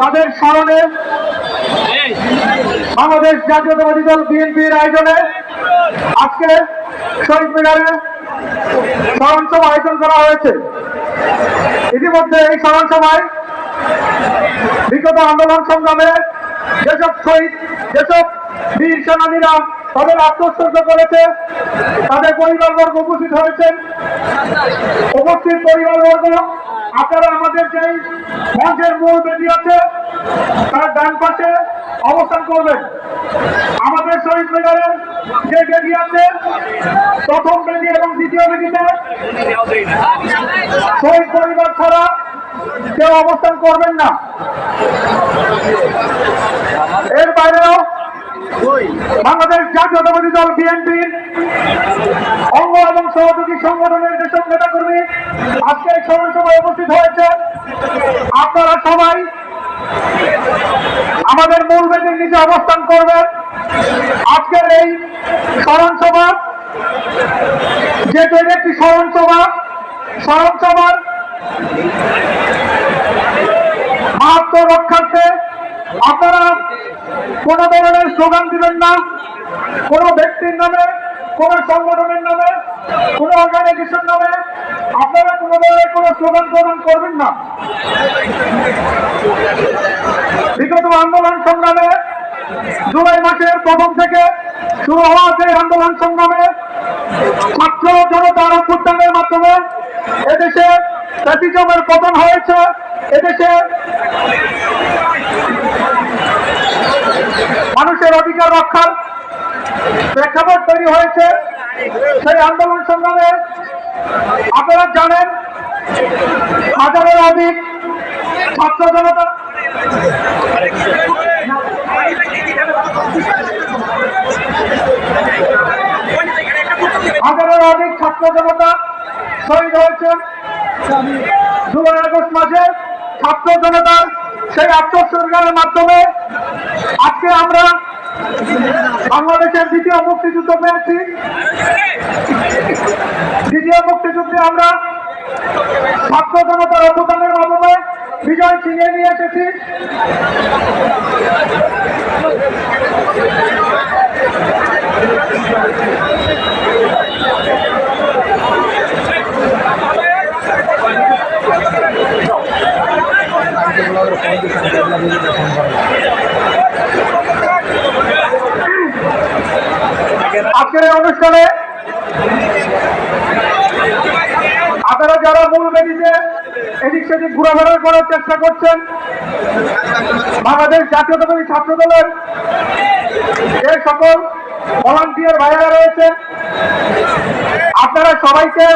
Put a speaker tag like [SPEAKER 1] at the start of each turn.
[SPEAKER 1] তাদের স্মরণে বাংলাদেশ জাতীয়তাবাদী দল বিএনপির আয়োজনে আজকে শহীদ মিনারে স্মরণ সভা আয়োজন করা হয়েছে। ইতিমধ্যে এই স্মরণ সভায় বিগত আন্দোলন সংগ্রামে যেসব শহীদ, যেসব বীর সেনানীরা তাদের আত্মোৎসর্গ করেছে, তাদের পরিবারবর্গ উপস্থিত হয়েছেন উপস্থিত পরিবারবর্গ, আপনারা আমাদের যেই মঞ্চের মূল বেদি আছে, তার ডান পাশে অবস্থান করবেন। আমাদের শহীদ মিনারের যে বেদি আছে, প্রথম বেদি এবং দ্বিতীয় বেদিতে শহীদ পরিবার ছাড়া কেউ অবস্থান করবেন না। এর বাইরেও বাংলাদেশ জাতীয়তাবাদী দল বিএনপির অঙ্গ এবং সহযোগী সংগঠনের যেসব নেতাকর্মী আজকে এই সভায় উপস্থিত হয়েছে আপনারা সবাই আমাদের মূল বেদির নিচে অবস্থান করবেন। আজকের এই স্মরণ সভা যেহেতু একটি স্মরণ সভা স্মরণ সভার মাহাত্ম রক্ষার্থে আপনারা কোন ধরনের স্লোগান দিবেন না, কোন ব্যক্তির নামে কোন সংগঠনের নামে, কোন অর্গানাইজেশন নামে আপনারা কোন ধরনের স্লোগান প্রদান করবেন না। বিগত আন্দোলন সংগ্রামে জুলাই মাসের প্রথম থেকে শুরু হওয়া যে আন্দোলন সংগ্রামে ছাত্র জনতার অভ্যুত্থানের মাধ্যমে এদেশে প্যাসিজমের পতন হয়েছে। এদেশে মানুষের অধিকার রক্ষার প্রেক্ষাপট তৈরি হয়েছে। সেই আন্দোলন সংগ্রামে আপনারা জানেন, হাজারের অধিক ছাত্র জনতা হাজারের অধিক ছাত্র জনতা শহীদ হয়েছেন। জুলাই আগস্ট মাসে ছাত্র জনতার সেই আত্মসর্গারের মাধ্যমে আজকে আমরা বাংলাদেশের দ্বিতীয় মুক্তিযুদ্ধ পেয়েছি। দ্বিতীয় মুক্তিযুদ্ধে আমরা ছাত্র জনতার অবদানের মাধ্যমে বিজয় ছিনিয়ে নিয়ে এসেছি। আজকের এই অনুষ্ঠানে আপনারা যারা মূল বেদিতে এদিক সেদিক ঘোরাফেরা করার চেষ্টা করছেন, বাংলাদেশ জাতীয়তাবাদী ছাত্র দলের যে সকল ভলান্টিয়ার ভাইয়ারা রয়েছে, আপনারা সবাইকে